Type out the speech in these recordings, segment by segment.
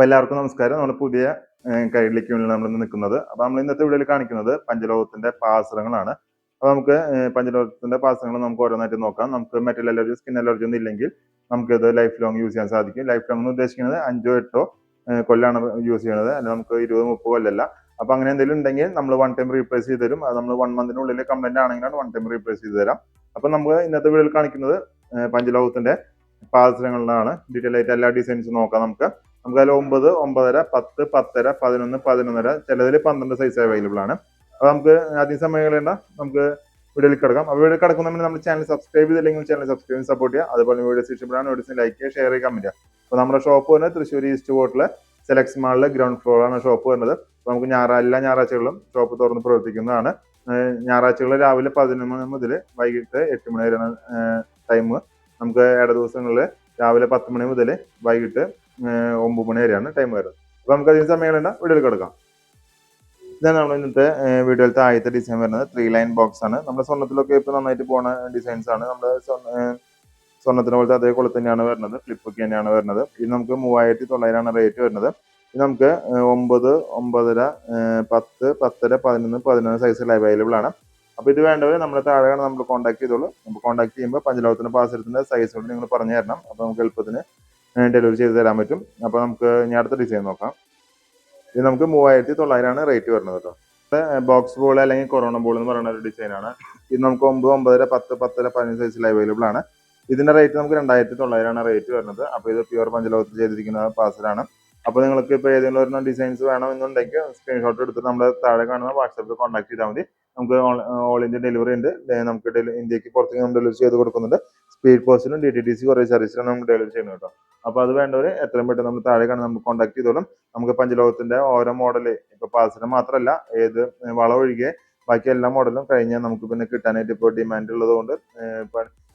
അപ്പൊ എല്ലാവർക്കും നമസ്കാരം. നമ്മൾ പുതിയ കൈഡിലേക്ക് വേണ്ടി നമ്മൾ നിൽക്കുന്നത്. അപ്പൊ നമ്മൾ ഇന്നത്തെ വീഡിയോയിൽ കാണിക്കുന്നത് പഞ്ചലോകത്തിന്റെ പാസരങ്ങളാണ്. അപ്പൊ നമുക്ക് പഞ്ചലോഹത്തിന്റെ പാസരങ്ങൾ നമുക്ക് ഓരോന്നായിട്ട് നോക്കാം. നമുക്ക് മെറ്റൽ അലർജി സ്കിൻ അലർജി ഒന്നും ഇല്ലെങ്കിൽ നമുക്ക് ഇത് ലൈഫ് ലോങ് യൂസ് ചെയ്യാൻ സാധിക്കും. ലൈഫ് ലോങ് എന്ന് ഉദ്ദേശിക്കുന്നത് അഞ്ചോ എട്ടോ കൊല്ലാണ് യൂസ് ചെയ്യുന്നത്. അല്ലെങ്കിൽ നമുക്ക് ഇരുപത് മുപ്പത് കൊല്ലല്ല. അപ്പൊ അങ്ങനെ എന്തെങ്കിലും ഉണ്ടെങ്കിൽ നമ്മൾ വൺ ടൈം റീപ്ലേസ് ചെയ്ത് തരും. അത് നമ്മൾ വൺ മന്തിനുള്ളിൽ കംപ്ലൈന്റ് ആണെങ്കിലാണ് വൺ ടൈം റീപ്ലേസ് ചെയ്ത് തരാം. അപ്പൊ നമുക്ക് ഇന്നത്തെ വീഡിയോയിൽ കാണിക്കുന്നത് പഞ്ചലോഹത്തിന്റെ പാദസരങ്ങളിലാണ് ഡീറ്റെയിൽ ആയിട്ട് എല്ലാ ഡിസൈൻസും നോക്കാം നമുക്ക്. നമുക്ക് അതിൽ ഒമ്പത് ഒമ്പതര പത്ത് പത്തര പതിനൊന്ന് പതിനൊന്നര ചിലതിൽ പന്ത്രണ്ട് സൈസ് അവൈലബിൾ ആണ്. അപ്പോൾ നമുക്ക് അധികം സമയം കളയണ്ട നമുക്ക് വീഡിയോയിൽ കിടക്കാം. അപ്പോൾ വീഡിയോ കിടക്കുന്നതിന് നമ്മൾ ചാനൽ സബ്സ്ക്രൈബ് ചെയ്തില്ലെങ്കിൽ ചാനൽ സബ്സ്ക്രൈബ് സപ്പോർട്ട് ചെയ്യുക. അതുപോലെ വീഡിയോസ് ഇഷ്ടപ്പെടാൻ വീഡിയോസിന് ലൈക്ക് ചെയ്യുക ഷെയർ ചെയ്യുക ചെയ്യുക. അപ്പോൾ നമ്മുടെ ഷോപ്പ് വരുന്നത് തൃശ്ശൂർ ഈസ്റ്റ് ബോട്ടിലെ സെലക്സ് മാളിലെ ഗ്രൗണ്ട് ഫ്ലോറാണ് ഷോപ്പ് വരുന്നത്. അപ്പോൾ നമുക്ക് ഞായറാ എല്ലാ ഞായറാഴ്ചകളും ഷോപ്പ് തുറന്ന് പ്രവർത്തിക്കുന്നതാണ്. ഞായറാഴ്ചകളിൽ രാവിലെ പതിനൊന്ന് മുതൽ വൈകിട്ട് എട്ട് മണി വരെയാണ് ടൈം നമുക്ക് ഇട ദിവസങ്ങളിൽ രാവിലെ പത്ത് മണി മുതൽ വൈകിട്ട് ഒമ്പത് മണി വരെയാണ് ടൈം വരുന്നത്. അപ്പോൾ നമുക്ക് അതിന് സമയം വേണ്ട വീഡിയോയിൽ കിടക്കാം. ഇതാണ് നമ്മൾ ഇന്നത്തെ വീഡിയോയിലത്തെ ആദ്യത്തെ ഡിസൈൻ വരുന്നത്. ത്രീ ലൈൻ ബോക്സ് ആണ്. നമ്മുടെ സ്വർണത്തിലൊക്കെ ഇപ്പോൾ നന്നായിട്ട് പോണ ഡിസൈൻസ് ആണ്. നമ്മുടെ സ്വർണ- സ്വർണത്തിനെ പോലത്തെ അതേ കുളത്ത് തന്നെയാണ് വരുന്നത്. ഫ്ലിപ്പ് ഒക്കെ തന്നെയാണ് വരുന്നത്. ഇത് നമുക്ക് മൂവായിരത്തി തൊള്ളായിരമാണ് റേറ്റ് വരുന്നത്. ഇത് നമുക്ക് ഒമ്പത് ഒമ്പതര പത്ത് പത്തര പതിനൊന്ന് പതിനൊന്ന് സൈസിൽ അവൈലബിൾ ആണ്. അപ്പോൾ ഇത് വേണ്ടവർ നമ്മുടെ താഴെയാണ് നമ്മൾ കോൺടാക്ട് ചെയ്തോളൂ. നമുക്ക് കോൺടാക്ട് ചെയ്യുമ്പോൾ പഞ്ചലോകത്തിന്റെ പാസരത്തിന്റെ സൈസുകൾ നിങ്ങൾ പറഞ്ഞു തരണം. അപ്പോൾ നമുക്ക് എളുപ്പത്തിന് ഡെലിവറി ചെയ്ത് തരാൻ പറ്റും. അപ്പോൾ നമുക്ക് ഇനി അടുത്ത ഡിസൈൻ നോക്കാം. ഇത് നമുക്ക് മൂവായിരത്തി തൊള്ളായിരമാണ് റേറ്റ് വരുന്നത് കേട്ടോ. ബോക്സ് ബോൾ അല്ലെങ്കിൽ കൊറോണ ബോൾ എന്ന് പറയുന്ന ഒരു ഡിസൈനാണ് ഇത് നമുക്ക് ഒമ്പത് ഒമ്പതര പത്ത് പത്തര പതിനഞ്ച് സൈസിൽ അവൈലബിൾ ആണ്. ഇതിന്റെ റേറ്റ് നമുക്ക് രണ്ടായിരത്തി തൊള്ളായിരമാണ് റേറ്റ് വരുന്നത്. അപ്പോൾ ഇത് പ്യുവർ പഞ്ചലോകത്ത് ചെയ്തിരിക്കുന്ന പാസലാണ് അപ്പോൾ നിങ്ങൾക്ക് ഇപ്പോൾ ഏതെങ്കിലും ഒരു ഡിസൈൻസ് വേണമെന്നുണ്ടെങ്കിൽ സ്ക്രീൻഷോട്ട് എടുത്ത് നമ്മുടെ താഴെ കാണുന്ന വാട്സാപ്പിൽ കോൺടാക്ട് ചെയ്താൽ മതി. നമുക്ക് ഓൾ ഇന്ത്യ ഡെലിവറി ഉണ്ട്. നമുക്ക് ഇന്ത്യയ്ക്ക് പുറത്തേക്ക് ഡെലിവറി ചെയ്ത് കൊടുക്കുന്നുണ്ട്. സ്പീഡ് പോസ്റ്റിനും ഡി ടി ടി സി കുറേ സർവീസിലാണ് നമുക്ക് ഡെലിവറി ചെയ്യുന്നത് കേട്ടോ. അപ്പോൾ അത് വേണ്ടവർ എത്രയും പെട്ടെന്ന് നമ്മൾ താഴെ കാണാൻ നമ്മൾ കോൺടാക്ട് ചെയ്തോളും. നമുക്ക് പഞ്ചലോകത്തിന്റെ ഓരോ മോഡൽ ഇപ്പോൾ പാസിന് മാത്രമല്ല ഏത് വളമൊഴികെ ബാക്കി എല്ലാ മോഡലും കഴിഞ്ഞാൽ നമുക്ക് പിന്നെ കിട്ടാനായിട്ട് ഇപ്പോൾ ഡിമാൻഡ് ഉള്ളതുകൊണ്ട്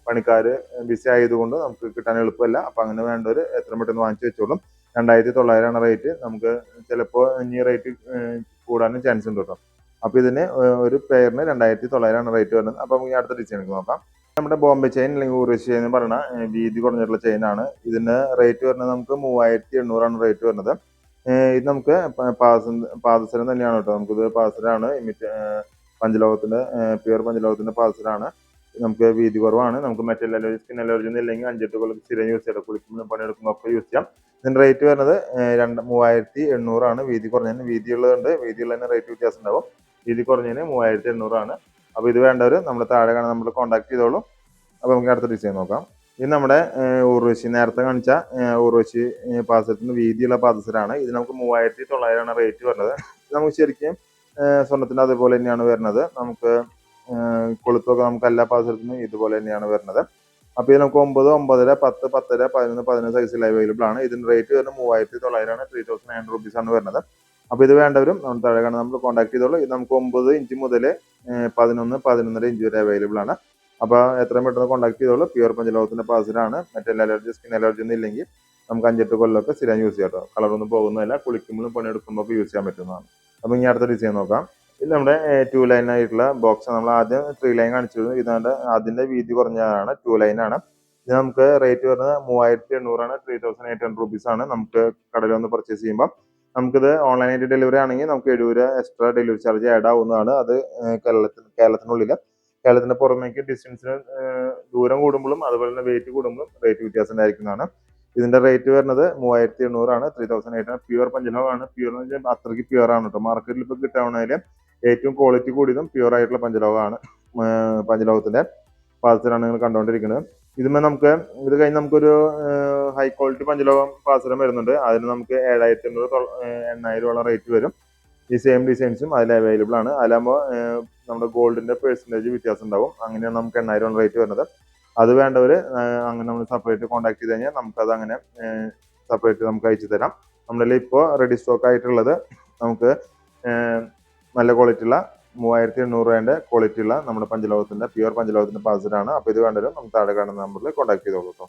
പണിക്കാർ ബിസി ആയതുകൊണ്ട് നമുക്ക് കിട്ടാൻ എളുപ്പമല്ല. അപ്പോൾ അങ്ങനെ വേണ്ടവർ എത്രയും പെട്ടെന്ന് വാങ്ങിച്ചു വെച്ചോളും. രണ്ടായിരത്തി തൊള്ളായിരമാണ് റേറ്റ് നമുക്ക് ചിലപ്പോൾ ഇനി റേറ്റ് കൂടാനും ചാൻസ് ഉണ്ട് കേട്ടോ. അപ്പോൾ ഇതിന് ഒരു പെയറിന് രണ്ടായിരത്തി തൊള്ളായിരമാണ് റേറ്റ് വരുന്നത്. അപ്പോൾ നമുക്ക് അടുത്ത ഡിസൈൻ നോക്കാം. നമ്മുടെ ബോംബെ ചെയിൻ അല്ലെങ്കിൽ ഊർവശി ചെയിൻ എന്ന് പറയുന്ന വീതി കുറഞ്ഞിട്ടുള്ള ചെയിനാണ് ഇതിന് റേറ്റ് വരുന്നത് നമുക്ക് മൂവായിരത്തി എണ്ണൂറാണ് റേറ്റ് വരുന്നത് ഇത് നമുക്ക് പാസ പാദ പാദസരം തന്നെയാണ് കേട്ടോ. നമുക്കിത് പാദസരമാണ്. Emit പഞ്ചലോകത്തിന്റെ pure പഞ്ചലോകത്തിന്റെ പാദസരമാണ്. നമുക്ക് വീതി കുറവാണ്. നമുക്ക് മെറ്റൽ അലർജി സ്കിൻ അലർജി ഒന്നും ഇല്ലെങ്കിൽ അഞ്ചെട്ട് കൊല്ലം സ്ഥിരം യൂസ് ചെയ്യാം. കുളിക്കുമ്പോൾ പണിയെടുക്കുമ്പോൾ ഒക്കെ യൂസ് ചെയ്യാം. ഇതിന് റേറ്റ് വരുന്നത് രണ്ട് മൂവായിരത്തി എണ്ണൂറാണ് വീതി കുറഞ്ഞതിന് വീതിയുള്ളതുണ്ട്. വീതിയുള്ളതിന് റേറ്റ് വ്യത്യാസം ഉണ്ടാവും. വീതി കുറഞ്ഞതിന് മൂവായിരത്തി എണ്ണൂറാണ് അപ്പോൾ ഇത് വേണ്ടവർ നമ്മൾ താഴെ കാണാൻ നമ്മൾ കോൺടാക്ട് ചെയ്തോളൂ. അപ്പോൾ നമുക്ക് അടുത്ത ഡിസൈൻ നോക്കാം. ഇത് നമ്മുടെ ഊർവശി നേരത്തെ കാണിച്ച ഊർവശി പാദസരത്തിന് വീതിയുള്ള പാദസരമാണ് ഇത് നമുക്ക് മൂവായിരത്തി തൊള്ളായിരമാണ് റേറ്റ് വരുന്നത് നമുക്ക് ശരിക്കും സ്വർണത്തിന് അതുപോലെ തന്നെയാണ് വരുന്നത്. നമുക്ക് കൊളുത്തൊക്കെ നമുക്ക് എല്ലാ പാദസരത്തിനും ഇതുപോലെ തന്നെയാണ് വരുന്നത്. അപ്പോൾ ഇത് നമുക്ക് ഒമ്പത് ഒമ്പതര പത്ത് പത്തര പതിനൊന്ന് പതിനൊന്ന് സൈസിൽ അവൈലബിൾ ആണ്. ഇതിന്റെ റേറ്റ് വരുന്നത് മൂവായിരത്തി തൊള്ളായിരമാണ് ത്രീ തൗസൻഡ് നയൻ റുപ്പീസ് ആണ് വരുന്നത്. അപ്പോൾ ഇത് വേണ്ടവരും നമ്മൾ താഴെ കാണാൻ നമ്മൾ കോൺടാക്ട് ചെയ്തോളൂ. ഇത് നമുക്ക് ഒമ്പത് ഇഞ്ച് മുതൽ പതിനൊന്ന് പതിനൊന്നര ഇഞ്ച് വരെ അവൈലബിൾ ആണ്. അപ്പോൾ എത്രയും പെട്ടെന്ന് കോൺടാക്ട് ചെയ്തോളൂ. പ്യുവർ പഞ്ചലോകത്തിന്റെ പാസിലാണ് മറ്റേ അലർജി സ്കിൻ അലർജി ഒന്നും ഇല്ലെങ്കിൽ നമുക്ക് അഞ്ചെട്ട് കൊല്ലമൊക്കെ സ്ഥിരം യൂസ് ചെയ്യാം കേട്ടോ. കളറൊന്നും പോകുന്നതല്ല. കുളിക്കുമ്പോഴും പണിയെടുക്കുമ്പോൾ ഒക്കെ യൂസ് ചെയ്യാൻ പറ്റുന്നതാണ്. അപ്പോൾ ഇനി അടുത്ത ഡിസൈൻ നോക്കാം. ഇത് നമ്മുടെ ടു ലൈൻ ആയിട്ടുള്ള ബോക്സ് നമ്മൾ ആദ്യം ത്രീ ലൈൻ കാണിച്ചിരുന്നു. ഇതാണ്ട് അതിന്റെ വീതി കുറഞ്ഞതാണ്. ടു ലൈൻ ആണ്. ഇത് നമുക്ക് റേറ്റ് വരുന്നത് മൂവായിരത്തി എണ്ണൂറാണ്. Three thousand eight hundred rupees ആണ്. നമുക്ക് കടയിൽ വന്ന് പർച്ചേസ് ചെയ്യുമ്പോൾ നമുക്കിത് ഓൺലൈനായിട്ട് ഡെലിവറി ആണെങ്കിൽ നമുക്ക് എഴുപത് രൂപ എക്സ്ട്രാ ഡെലിവറി ചാർജ് ആഡ് ആവുന്നതാണ്. അത് കേരളത്തിൽ കേരളത്തിനുള്ളിൽ. കേരളത്തിന്റെ പുറമേക്ക് ഡിസ്റ്റൻസിന് ദൂരം കൂടുമ്പോഴും അതുപോലെ തന്നെ വെയിറ്റ് കൂടുമ്പോഴും റേറ്റ് വ്യത്യാസം ഉണ്ടായിരിക്കുന്നതാണ്. ഇതിന്റെ റേറ്റ് വരുന്നത് മൂവായിരത്തി എണ്ണൂറാണ് ത്രീ തൗസൻഡ് എയ്റ്റ് പ്യുവർ പഞ്ചലോകമാണ് പ്യുവർ എന്ന് വെച്ചാൽ അത്രയ്ക്ക് പ്യുവർ ആണ് കേട്ടോ മാർക്കറ്റിൽ ഇപ്പോൾ കിട്ടാവുന്നതിൽ ഏറ്റവും ക്വാളിറ്റി കൂടിയതും പ്യുവർ ആയിട്ടുള്ള പഞ്ചലോകമാണ് ഏർ പഞ്ചലോകത്തിന്റെ പാദസരമാണ് നിങ്ങൾ കണ്ടുകൊണ്ടിരിക്കുന്നത് ഇതുമേ നമുക്ക് ഇത് കഴിഞ്ഞ് നമുക്കൊരു ഹൈ ക്വാളിറ്റി പഞ്ചലോകം പാസരം വരുന്നുണ്ട്. അതിന് നമുക്ക് ഏഴായിരത്തി എണ്ണൂറ് എണ്ണായിരം രൂപ റേറ്റ് വരും. ഈ സെയിം ഡിസൈൻസും അതിൽ അവൈലബിൾ ആണ്. അതിലാകുമ്പോൾ നമ്മുടെ ഗോൾഡിന്റെ പെർസെന്റേജ് വ്യത്യാസം ഉണ്ടാവും. അങ്ങനെയാണ് നമുക്ക് എണ്ണായിരം രൂപ റേറ്റ് വരുന്നത്. അത് വേണ്ടവർ അങ്ങനെ നമ്മൾ സെപ്പറേറ്റ് കോൺടാക്ട് ചെയ്ത് കഴിഞ്ഞാൽ നമുക്കത് അങ്ങനെ സെപ്പറേറ്റ് നമുക്ക് അയച്ചു തരാം. നമ്മുടെ ഇപ്പോൾ റെഡി സ്റ്റോക്ക് ആയിട്ടുള്ളത് നമുക്ക് നല്ല ക്വാളിറ്റി ഉള്ള മൂവായിരത്തി എണ്ണൂറ് രൂപേന്റെ ക്വാളിറ്റി ഉള്ള നമ്മുടെ പഞ്ചലോഹത്തിന്റെ പ്യുവർ പഞ്ചലോഹത്തിന്റെ പാസലാണ് അപ്പോൾ ഇത് വേണ്ടവരും നമുക്ക് താഴെ കാണുന്ന നമ്പറിൽ കോൺടാക്ട് ചെയ്തോളൂ കേട്ടോ